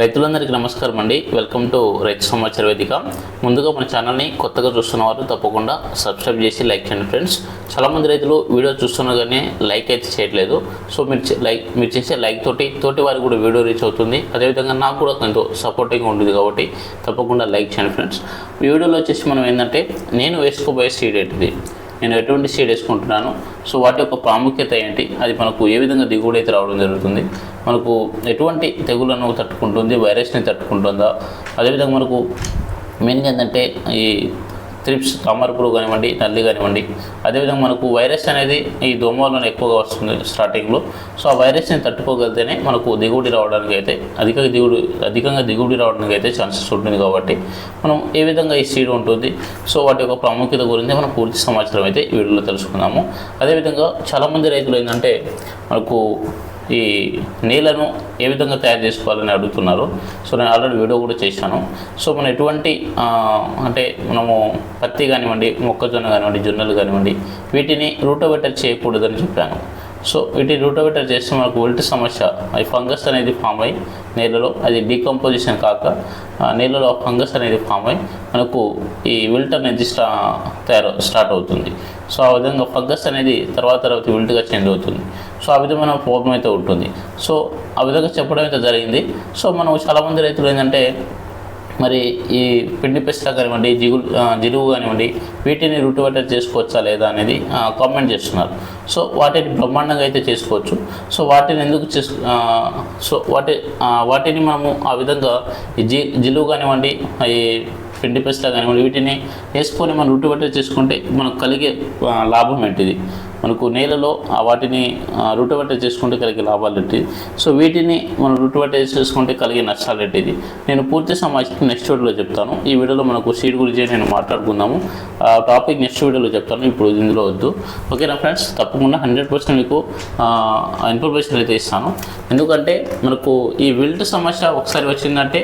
రైతులందరికీ నమస్కారం అండి. వెల్కమ్ టు రైతు సమాచార వేదిక. ముందుగా మన ఛానల్ని కొత్తగా చూస్తున్న వారు తప్పకుండా సబ్స్క్రైబ్ చేసి లైక్ చేయండి ఫ్రెండ్స్ చాలామంది రైతులు వీడియో చూస్తున్నా కానీ లైక్ అయితే చేయట్లేదు. సో మీరు లైక్ మీరు చేసే లైక్ తోటి తోటి వారికి కూడా వీడియో రీచ్ అవుతుంది. అదేవిధంగా నాకు కూడా కొంచెం సపోర్టింగ్ ఉంటుంది కాబట్టి తప్పకుండా లైక్ చేయండి ఫ్రెండ్స్ ఈ వీడియోలో వచ్చేసి మనం ఏంటంటే నేను వేసుకోబోయే సీడ్ ఏంటిది? నేను ఎటువంటి సీడ్ వేసుకుంటున్నాను? సో వాటి యొక్క ప్రాముఖ్యత ఏంటి? అది మనకు ఏ విధంగా దిగుబడి అయితే రావడం జరుగుతుంది? మనకు ఎటువంటి తెగులను తట్టుకుంటుంది వైరస్ని తట్టుకుంటుందా? అదేవిధంగా మనకు మెయిన్గా ఏంటంటే ఈ త్రిప్స్ తామర పురుగు కానివ్వండి నల్లి కానివ్వండి అదేవిధంగా మనకు వైరస్ అనేది ఈ దోమలను ఎక్కువగా వస్తుంది స్టార్టింగ్లో. సో ఆ వైరస్ని తట్టుకోగలిగితేనే మనకు దిగుబడి రావడానికి అయితే అధిక దిగుబడి అధికంగా దిగుబడి రావడానికి అయితే ఛాన్సెస్ ఉంటుంది కాబట్టి మనం ఏ విధంగా ఈ సీడ్ ఉంటుంది? సో వాటి యొక్క ప్రాముఖ్యత గురించి మనం పూర్తి సమాచారం అయితే ఈ వీడియోలో తెలుసుకుందాము. అదేవిధంగా చాలామంది రైతులు ఏంటంటే మనకు ఈ నేలను ఏ విధంగా తయారు చేసుకోవాలని అడుగుతున్నారు. సో నేను ఆల్రెడీ వీడియో కూడా చేశాను. సో మనం ఎటువంటి అంటే మనము పత్తి కానివ్వండి మొక్కజొన్న కానివ్వండి జొన్నలు కానివ్వండి వీటిని రూటోవేటర్ చేయకూడదని చెప్పాను. సో వీటి రూటోవేటర్ చేస్తే మనకు విల్ట్ సమస్య ఈ ఫంగస్ అనేది ఫామ్ అయ్యి నీళ్ళలో అది డీకంపోజిషన్ కాక నేలలో నీళ్ళలో ఆ ఫంగస్ అనేది ఫామ్ అయ్యి మనకు ఈ విల్ట్ అనేది స్టా తయారు స్టార్ట్ అవుతుంది. సో ఆ విధంగా ఫంగస్ అనేది తర్వాత తర్వాత విల్ట్గా చేంజ్ అవుతుంది. సో ఆ విధమైన ప్రాబ్లం అయితే ఉంటుంది. సో ఆ విధంగా చెప్పడం అయితే జరిగింది. సో మనం చాలామంది రైతులు ఏంటంటే మరి ఈ పిండి పెస్ట కానివ్వండి జిగులు జిలువు జిలుగు కానివ్వండి వీటిని రూటువేటర్ చేసుకోవచ్చా లేదా అనేది కామెంట్ చేస్తున్నారు. సో వాటిని బ్రహ్మాండంగా అయితే చేసుకోవచ్చు. సో వాటిని ఎందుకు చేసు సో వాటి వాటిని మనము ఆ విధంగా ఈ జి జిలువు కానివ్వండి ఈ పిండి పెస్ట కానివ్వండి వీటిని వేసుకొని మనం రూటువేటర్ చేసుకుంటే మనకు కలిగే లాభం ఏంటిది? మనకు నేలలో ఆ వాటిని రూటవెట్ట చేసుకుంటే కలిగే లాభాలేంటి సో వీటిని మనం రూటవెట్ట చేసుకుంటే కలిగే నష్టాలేంటిది నేను పూర్తి సమాచారం నెక్స్ట్ వీడియోలో చెప్తాను. ఈ వీడియోలో మనకు సీడ్ గురించి నేను మాట్లాడుకుందాము. ఆ టాపిక్ నెక్స్ట్ వీడియోలో చెప్తాను. ఇప్పుడు ఇందులో వద్దు. ఓకేనా ఫ్రెండ్స్? తప్పకుండా హండ్రెడ్ పర్సెంట్ మీకు ఇన్ఫర్మేషన్ అయితే ఇస్తాను. ఎందుకంటే మనకు ఈ విల్ట్ సమస్య ఒకసారి వచ్చిందంటే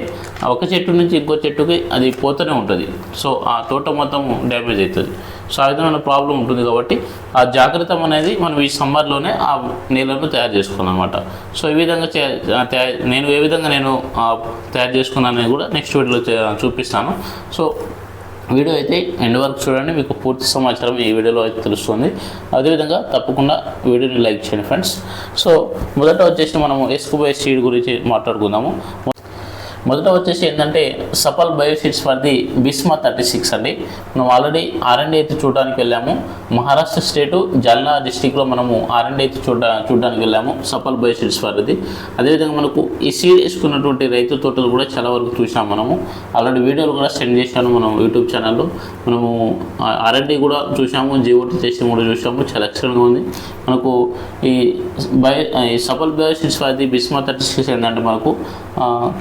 ఒక చెట్టు నుంచి ఇంకో చెట్టుకి అది పోతూనే ఉంటుంది. సో ఆ తోట మొత్తం డ్యామేజ్ అవుతుంది. సో ఆ విధమైన ప్రాబ్లం ఉంటుంది కాబట్టి ఆ జాగ్రత్త అనేది మనం ఈ సమ్మర్లోనే ఆ నీళ్ళను తయారు చేసుకున్నాం అనమాట సో ఈ విధంగా నేను ఏ విధంగా నేను తయారు చేసుకున్నానని కూడా నెక్స్ట్ వీడియోలో చూపిస్తాను. సో వీడియో అయితే ఎండ్ వరకు చూడండి మీకు పూర్తి సమాచారం ఈ వీడియోలో అయితే తెలుస్తుంది. అదేవిధంగా తప్పకుండా వీడియోని లైక్ చేయండి ఫ్రెండ్స్. సో మొదట వచ్చేసి మనము ఎస్కుబై సీడ్ గురించి మాట్లాడుకుందాము. మొదట వచ్చేసి ఏంటంటే Safal bio seeds for the Bhishma thirty six అండి. మనం ఆల్రెడీ ఆర్ఎండి అయితే చూడడానికి వెళ్ళాము. మహారాష్ట్ర స్టేటు జల్నా డిస్టిక్లో మనము ఆర్ఎండి అయితే చూడ చూడడానికి వెళ్ళాము సఫల్ బయోసిట్స్ ఫర్ ఇది అదేవిధంగా మనకు ఈ సీడ్ వేసుకున్నటువంటి రైతు తోటలు కూడా చాలా వరకు చూసాం మనము. ఆల్రెడీ వీడియోలు కూడా సెండ్ చేశాను మనం యూట్యూబ్ ఛానల్లో. మనము ఆర్ఎండి కూడా చూసాము జీఓటీ టెస్టింగ్ కూడా చూసాము చాలా ఎక్సలెంట్గా ఉంది. మనకు ఈ బయో ఈ Safal bio seeds for the Bhishma thirty six ఏంటంటే మనకు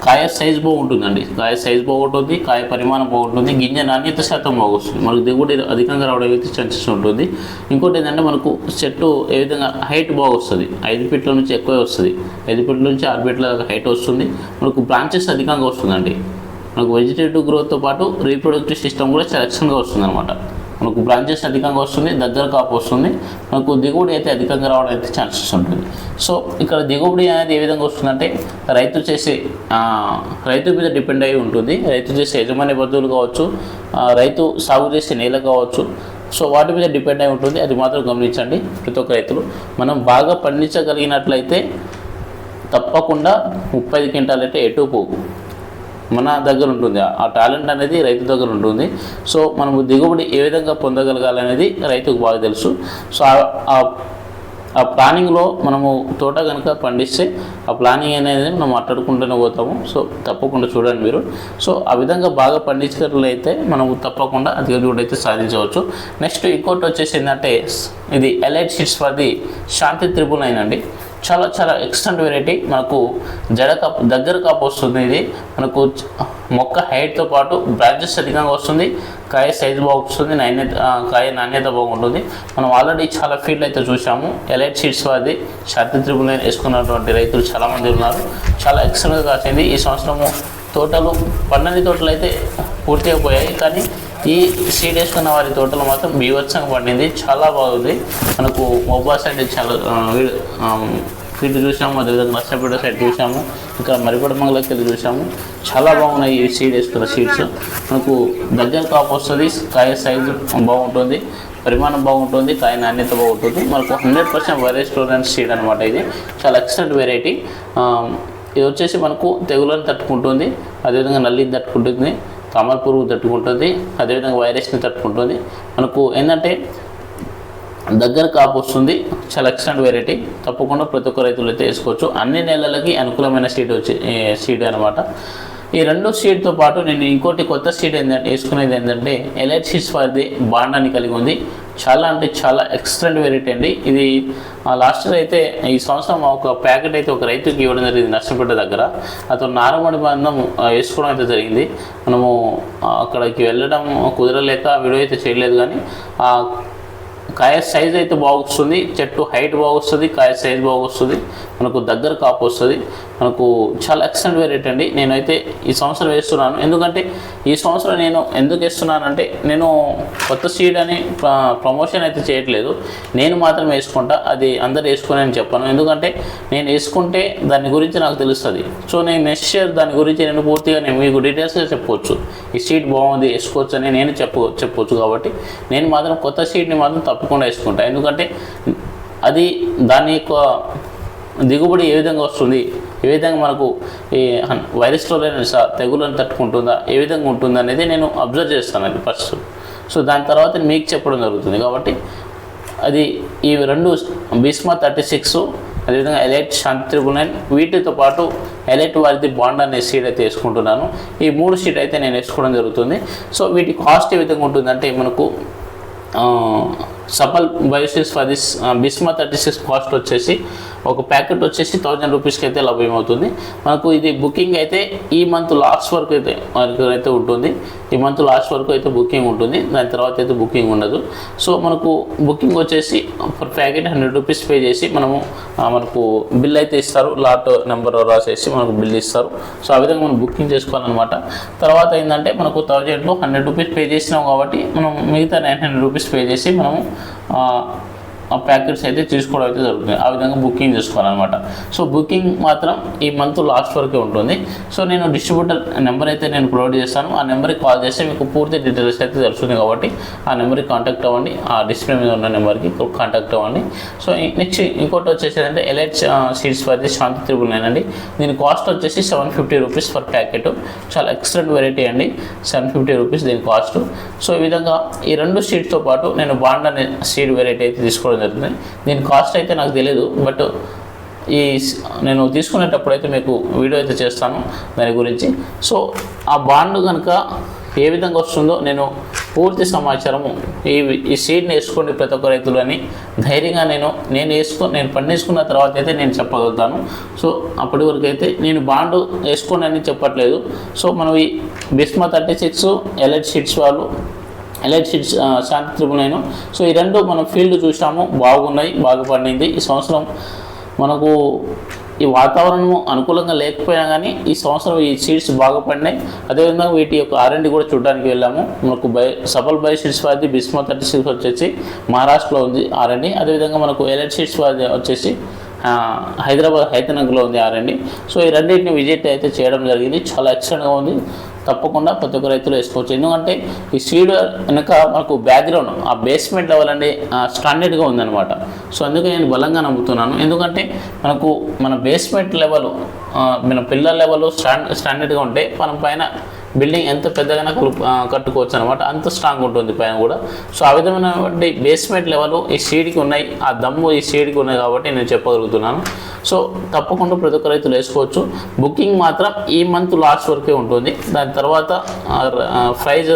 కాయ సైజ్ బాగుంటుందండి. కాయ సైజ్ బాగుంటుంది కాయ పరిమాణం బాగుంటుంది గింజ నాణ్యత శాతం బాగుంది మనకు దిగుబడి అధికంగా రావడం అయితే ఛాన్సెస్ ఉంటుంది. ఇంకోటి ఏంటంటే మనకు చెట్టు ఏ విధంగా హైట్ బాగా వస్తుంది ఐదు ఫీట్ల నుంచి ఎక్కువే వస్తుంది. ఐదు ఫీట్ల నుంచి ఆరు ఫీట్ల దాకా హైట్ వస్తుంది. మనకు బ్రాంచెస్ అధికంగా వస్తుందండి. మనకు వెజిటేటివ్ గ్రోత్తో పాటు రీప్రొడక్టివ్ సిస్టమ్ కూడా సెలక్షన్గా వస్తుందన్నమాట. వస్తుంది అనమాట మనకు బ్రాంచెస్ అధికంగా వస్తుంది దగ్గర కాపు వస్తుంది మనకు దిగుబడి అయితే అధికంగా రావడం అయితే ఛాన్సెస్ ఉంటుంది. సో ఇక్కడ దిగుబడి అనేది ఏ విధంగా వస్తుందంటే రైతు చేసే రైతు మీద డిపెండ్ అయి ఉంటుంది. రైతు చేసే యజమాని బదువులు కావచ్చు రైతు సాగు చేసే నేల కావచ్చు. సో వాటి మీద డిపెండ్ అయి ఉంటుంది. అది మాత్రం గమనించండి. ప్రతి ఒక్క రైతులు మనం బాగా పండించగలిగినట్లయితే తప్పకుండా ముప్పై ఐదు క్వింటాలు అయితే ఎటు పోకు మన దగ్గర ఉంటుంది. ఆ టాలెంట్ అనేది రైతు దగ్గర ఉంటుంది. సో మనము దిగుబడి ఏ విధంగా పొందగలగాలనేది రైతుకు బాగా తెలుసు. సో ఆ- ఆ- ప్లానింగ్లో మనము తోట కనుక పండిస్తే ఆ ప్లానింగ్ అనేది మనం మాట్లాడుకుంటూనే పోతాము. సో తప్పకుండా చూడండి మీరు. సో ఆ విధంగా బాగా పండించినట్లయితే మనము తప్పకుండా అధిక దిగుబడి అయితే సాధించవచ్చు. నెక్స్ట్ ఇంకోటి వచ్చేసి ఏంటంటే ఇది elite seeds for the Shanti triple అయినండి చాలా చాలా ఎక్స్టెంట్ వెరైటీ మనకు జడ కాపు దగ్గర కాపు వస్తుంది ఇది. మనకు మొక్క హైట్తో పాటు బ్రాంచెస్ అధికంగా వస్తుంది. కాయ సైజు బాగుంటుంది నాణ్యత కాయ నాణ్యత బాగుంటుంది మనం ఆల్రెడీ చాలా ఫీల్డ్ అయితే చూసాము ఎలైట్ సీడ్స్ వాది శాంతి త్రిపుల్ వేసుకున్నటువంటి రైతులు చాలామంది ఉన్నారు. చాలా ఎక్సలెంట్గా కాసింది. ఈ సంవత్సరము తోటలు పండని తోటలు అయితే పూర్తిగా పోయాయి. కానీ ఈ సీడ్ వేసుకున్న వారి తోటలో మాత్రం బీభత్సంగా పండింది. చాలా బాగుంది. మనకు మొబ్బా సైడ్ చాలా ఫీడ్ ఫీల్డ్ చూసాము అదేవిధంగా నష్టపేట సైడ్ చూసాము ఇంకా మరిపడమంగళకి వెళ్ళి చూసాము. చాలా బాగున్నాయి ఈ సీడ్ వేసుకున్న సీడ్స్. మనకు దగ్గర కాపు వస్తుంది. కాయ సైజు బాగుంటుంది. పరిమాణం బాగుంటుంది. కాయ నాణ్యత బాగుంటుంది. మనకు hundred percent virus student seed అనమాట ఇది. చాలా ఎక్సలెంట్ వెరైటీ. ఇది వచ్చేసి మనకు తెగులను తట్టుకుంటుంది. అదేవిధంగా నల్లిని తట్టుకుంటుంది. తామర పురుగు తట్టుకుంటుంది అదేవిధంగా వైరస్ని తట్టుకుంటుంది. మనకు ఏంటంటే దగ్గర కాపు వస్తుంది చాలా ఎక్సలెంట్ వెరైటీ తప్పకుండా ప్రతి ఒక్క రైతులు అయితే వేసుకోవచ్చు. అన్ని నెలలకి అనుకూలమైన సీడ్ వచ్చి సీడ్ అనమాట ఈ రెండు సీడ్తో పాటు నేను ఇంకోటి కొత్త సీడ్ ఏంటంటే వేసుకునేది ఏంటంటే ఎలైట్ సీడ్స్ వారిది బాండాన్ని కలిగి ఉంది. చాలా అంటే చాలా ఎక్సలెంట్ వెరైటీ అండి. ఇది లాస్ట్ ఇయర్ అయితే ఈ సంవత్సరం ఒక ప్యాకెట్ అయితే ఒక రైతుకి ఇవ్వడం జరిగింది నష్టపడ్డ దగ్గర. అతను నారమడి బంధం వేసుకోవడం అయితే జరిగింది. మనము అక్కడికి వెళ్ళడం కుదరలేక వీడియో అయితే చేయలేదు కానీ ఆ కాయ సైజ్ అయితే బాగొస్తుంది చెట్టు హైట్ బాగొస్తుంది కాయ సైజ్ బాగొస్తుంది మనకు దగ్గర కాపు వస్తుంది. మనకు చాలా ఎక్సలెంట్ వెరైటీ అండి. నేనైతే ఈ సంవత్సరం వేస్తున్నాను. ఎందుకంటే ఈ సంవత్సరం నేను ఎందుకు వేస్తున్నానంటే నేను కొత్త సీడ్ అని ప్ర- ప్రమోషన్ అయితే చేయట్లేదు. నేను మాత్రం వేసుకుంటా అది అందరు వేసుకుని అని చెప్పాను. ఎందుకంటే నేను వేసుకుంటే దాని గురించి నాకు తెలుస్తుంది. సో నేను నెక్స్ట్ ఇయర్ దాని గురించి నేను పూర్తిగా నేను మీకు డీటెయిల్స్గా చెప్పవచ్చు ఈ సీట్ బాగుంది వేసుకోవచ్చు అని నేను చెప్పు చెప్పవచ్చు కాబట్టి నేను మాత్రం కొత్త సీట్ని మాత్రం తప్పకుండా వేసుకుంటా. ఎందుకంటే అది దాని యొక్క దిగుబడి ఏ విధంగా వస్తుంది ఏ విధంగా మనకు ఈ వైరస్లో లేని తెగులను తట్టుకుంటుందా ఏ విధంగా ఉంటుంది అనేది నేను అబ్జర్వ్ చేస్తాను అది ఫస్ట్. సో దాని తర్వాత మీకు చెప్పడం జరుగుతుంది. కాబట్టి అది ఈ రెండు భీష్మ థర్టీ సిక్స్ అదేవిధంగా ఎలైట్ శాంతి త్రిబుల్ నైన్ వీటితో పాటు ఎలైట్ వారిది బాండ్ అనే సీట్ అయితే వేసుకుంటున్నాను. ఈ మూడు సీట్ అయితే నేను వేసుకోవడం జరుగుతుంది. సో వీటి కాస్ట్ ఏ విధంగా ఉంటుందంటే మనకు Safal bio seeds for this Bhishma thirty six cost వచ్చేసి ఒక ప్యాకెట్ వచ్చేసి థౌజండ్ రూపీస్కి అయితే లభ్యమవుతుంది. మనకు ఇది బుకింగ్ అయితే ఈ మంత్ లాస్ట్ వరకు అయితే వరకు అయితే ఉంటుంది. ఈ మంత్ లాస్ట్ వరకు అయితే బుకింగ్ ఉంటుంది. దాని తర్వాత అయితే బుకింగ్ ఉండదు. సో మనకు బుకింగ్ వచ్చేసి per packet hundred rupees pay చేసి మనము మనకు బిల్ అయితే ఇస్తారు. లాట్ నెంబర్ రాసేసి మనకు బిల్ ఇస్తారు. సో ఆ విధంగా మనం బుకింగ్ చేసుకోవాలన్నమాట. తర్వాత ఏంటంటే మనకు థౌజండ్లో హండ్రెడ్ రూపీస్ పే చేసినాం కాబట్టి మనం మిగతా నైన్ హండ్రెడ్ రూపీస్ పే చేసి మనము ఆ, ఆ ప్యాకెట్స్ అయితే తీసుకోవడం అయితే జరుగుతుంది. ఆ విధంగా బుకింగ్ చేసుకోవాలన్నమాట. సో బుకింగ్ మాత్రం ఈ మంత్ లాస్ట్ వరకే ఉంటుంది. సో నేను డిస్ట్రిబ్యూటర్ నెంబర్ అయితే నేను ప్రొవైడ్ చేస్తాను. ఆ నెంబర్కి కాల్ చేస్తే మీకు పూర్తి డీటెయిల్స్ అయితే తెలుస్తుంది కాబట్టి ఆ నెంబర్కి కాంటాక్ట్ అవ్వండి. ఆ డిస్ప్లే మీద ఉన్న నెంబర్కి కాంటాక్ట్ అవ్వండి. సో నెక్స్ట్ ఇంకోటి వచ్చేసి ఏంటంటే ఎలైట్ సీట్స్ పరిధి శాంతి త్రిబుల్ నైన్ అండి. దీని కాస్ట్ వచ్చేసి seven fifty rupees per packet. చాలా ఎక్సలెంట్ వెరైటీ అండి. సెవెన్ ఫిఫ్టీ రూపీస్ దీని కాస్ట్. సో ఈ విధంగా ఈ రెండు సీట్తో పాటు నేను బాండ్ అనే సీడ్ వెరైటీ అయితే తీసుకోవడం జరుగుతుంది దీని కాస్ట్ అయితే నాకు తెలియదు బట్ ఈ నేను తీసుకునేటప్పుడు అయితే మీకు వీడియో అయితే చేస్తాను దాని గురించి. సో ఆ బాండ్ కనుక ఏ విధంగా వస్తుందో నేను పూర్తి సమాచారము ఈ ఈ సీడ్ని వేసుకోండి ప్రతి ఒక్క రైతులు అని ధైర్యంగా నేను నేను వేసుకో నేను పండించుకున్న తర్వాత అయితే నేను చెప్పగలుగుతాను. సో అప్పటి వరకు అయితే నేను బాండ్ వేసుకోండి అని చెప్పట్లేదు. సో మనం ఈ Bhishma thirty six elite seeds వాళ్ళు elite Shanti triple nine so ఈ రెండు మనం ఫీల్డ్ చూసాము బాగున్నాయి బాగా పండింది. ఈ సంవత్సరం మనకు ఈ వాతావరణం అనుకూలంగా లేకపోయినా కానీ ఈ సంవత్సరం ఈ సీడ్స్ బాగా పడినాయి. అదేవిధంగా వీటి యొక్క ఆర్ఎండి కూడా చూడడానికి వెళ్ళాము. మనకు బై సఫల్ బై సీడ్స్ వారిది బిస్మా థర్టీ సిక్స్ వచ్చేసి మహారాష్ట్రలో ఉంది ఆర్ఎండి అదేవిధంగా మనకు ఎలైట్ సీడ్స్ వాది వచ్చేసి హైదరాబాద్ హైతనగర్లో ఉంది ఆర్ఎండి సో ఈ రెండింటిని విజిట్ అయితే చేయడం జరిగింది. చాలా ఎక్సలెంట్గా ఉంది. తప్పకుండా ప్రతి ఒక్క రైతులు వేసుకోవచ్చు ఎందుకంటే ఈ సీడ్ వెనక మనకు బ్యాక్గ్రౌండ్ ఆ బేస్మెంట్ లెవెల్ అనేది స్టాండర్డ్గా ఉందన్నమాట. సో అందుకే నేను బలంగా నమ్ముతున్నాను. ఎందుకంటే మనకు మన బేస్మెంట్ లెవెల్ మన పిల్లల లెవెల్ స్టాండ్ స్టాండర్డ్గా ఉంటే మనం పైన బిల్డింగ్ ఎంత పెద్దగానే కట్టుకోవచ్చు అనమాట అంత స్ట్రాంగ్ ఉంటుంది పైన కూడా. సో ఆ విధమైనటువంటి బేస్మెంట్ లెవెల్ ఈ సీడ్కి ఉన్నాయి. ఆ దమ్ము ఈ సీడ్కి ఉన్నాయి కాబట్టి నేను చెప్పగలుగుతున్నాను. సో తప్పకుండా ప్రతి ఒక్క రైతులు వేసుకోవచ్చు. బుకింగ్ మాత్రం ఈ మంత్ లాస్ట్ వరకే ఉంటుంది. దాని తర్వాత ప్రైజ్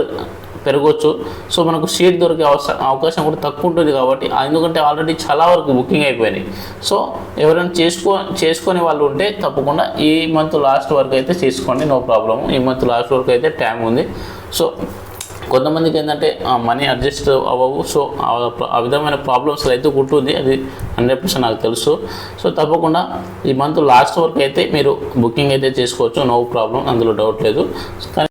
పెరగవచ్చు సో మనకు సీట్ దొరికే అవకాశం కూడా తక్కువ ఉంటుంది కాబట్టి ఎందుకంటే ఆల్రెడీ చాలా వరకు బుకింగ్ అయిపోయినాయి. సో ఎవరైనా చేసుకో చేసుకునే వాళ్ళు ఉంటే తప్పకుండా ఈ మంత్ లాస్ట్ వరకు అయితే చేసుకోండి నో ప్రాబ్లమ్ ఈ మంత్ లాస్ట్ వరకు అయితే టైం ఉంది. సో కొంతమందికి ఏంటంటే మనీ అడ్జస్ట్ అవ్వవు. సో ఆ- ఆ విధమైన ప్రాబ్లమ్స్ అయితే ఉంటుంది అది హండ్రెడ్ పర్సెంట్ నాకు తెలుసు. సో తప్పకుండా ఈ మంత్ లాస్ట్ వరకు అయితే మీరు బుకింగ్ అయితే చేసుకోవచ్చు. నో ప్రాబ్లం అందులో డౌట్ లేదు. కానీ